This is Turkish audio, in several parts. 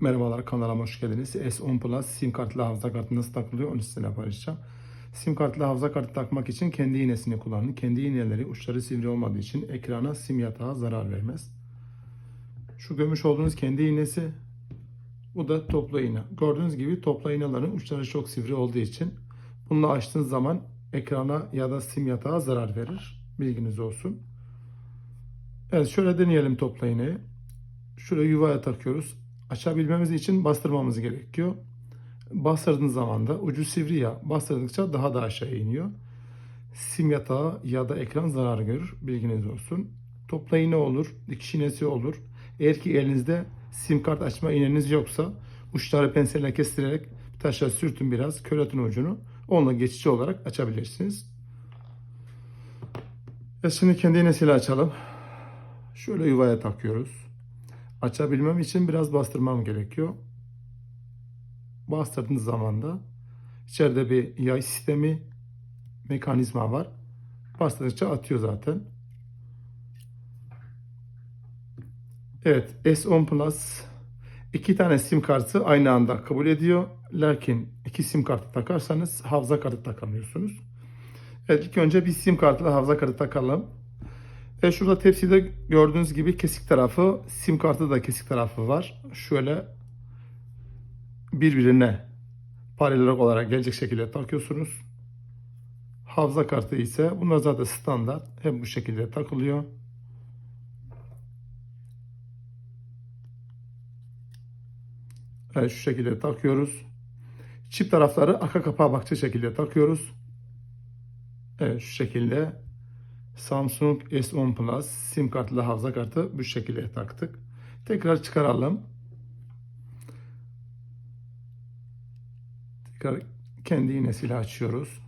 Merhabalar kanalıma hoş geldiniz. S10 Plus sim kartlı hafıza kartı nasıl takılıyor onu sizinle paylaşacağım. Sim kartlı hafıza kartı takmak için kendi iğnesini kullanın. Kendi iğneleri uçları sivri olmadığı için ekrana sim yatağı zarar vermez. Şu görmüş olduğunuz kendi iğnesi bu da topla iğne. Gördüğünüz gibi topla iğnelerin uçları çok sivri olduğu için bunu açtığınız zaman ekrana ya da sim yatağı zarar verir. Bilginiz olsun. Evet şöyle deneyelim topla iğneyi. Şuraya yuvaya takıyoruz. Açabilmemiz için bastırmamız gerekiyor. Bastırdığınız zaman da ucu sivri ya bastırdıkça daha da aşağı iniyor. Sim yatağı ya da ekran zarar görür. Bilginiz olsun. Topla iğne olur, dikiş iğnesi olur. Eğer ki elinizde sim kart açma iğneniz yoksa uçları penselle kestirerek taşa sürtün biraz, kör atın ucunu. Onunla geçici olarak açabilirsiniz. Evet, şimdi kendi iğnesiyle açalım. Şöyle yuvaya takıyoruz. Açabilmem için biraz bastırmam gerekiyor. Bastırdığınız zaman da içeride bir yay sistemi mekanizma var. Bastırdıkça atıyor zaten. Evet S10 Plus iki tane sim kartı aynı anda kabul ediyor. Lakin iki sim kartı takarsanız hafıza kartı takamıyorsunuz. Evet ilk önce bir sim kartla hafıza kartı takalım. E şurada tepside gördüğünüz gibi kesik tarafı, sim kartı da kesik tarafı var. Şöyle birbirine paralel olarak gelecek şekilde takıyorsunuz. Hafıza kartı ise bunlar zaten standart. Hep bu şekilde takılıyor. Evet şu şekilde takıyoruz. Çift tarafları arka kapağı bakacak şekilde takıyoruz. Evet şu şekilde Samsung S10 Plus sim kartlı hafıza kartı bu şekilde taktık. Tekrar çıkaralım. Tekrar kendi iğnesiyle açıyoruz.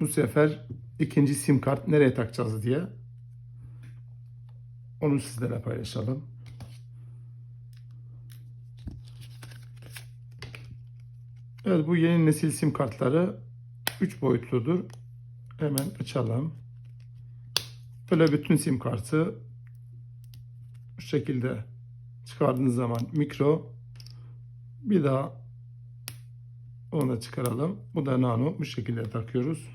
Bu sefer ikinci sim kart nereye takacağız diye onu sizlere paylaşalım. Evet bu yeni nesil sim kartları 3 boyutludur. Hemen açalım. Böyle bütün sim kartı bu şekilde çıkardığınız zaman mikro bir daha onu da çıkaralım. Bu da nano bu şekilde takıyoruz.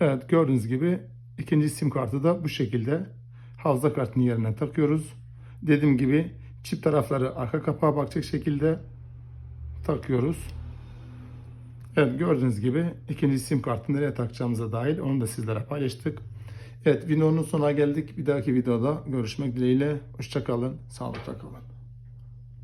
Evet gördüğünüz gibi ikinci sim kartı da bu şekilde hafıza kartının yerine takıyoruz. Dediğim gibi çift tarafları arka kapağa bakacak şekilde takıyoruz. Evet gördüğünüz gibi ikinci sim kartını nereye takacağımıza dahil onu da sizlere paylaştık. Evet videonun sonuna geldik. Bir dahaki videoda görüşmek dileğiyle. Hoşçakalın. Sağlıkla kalın.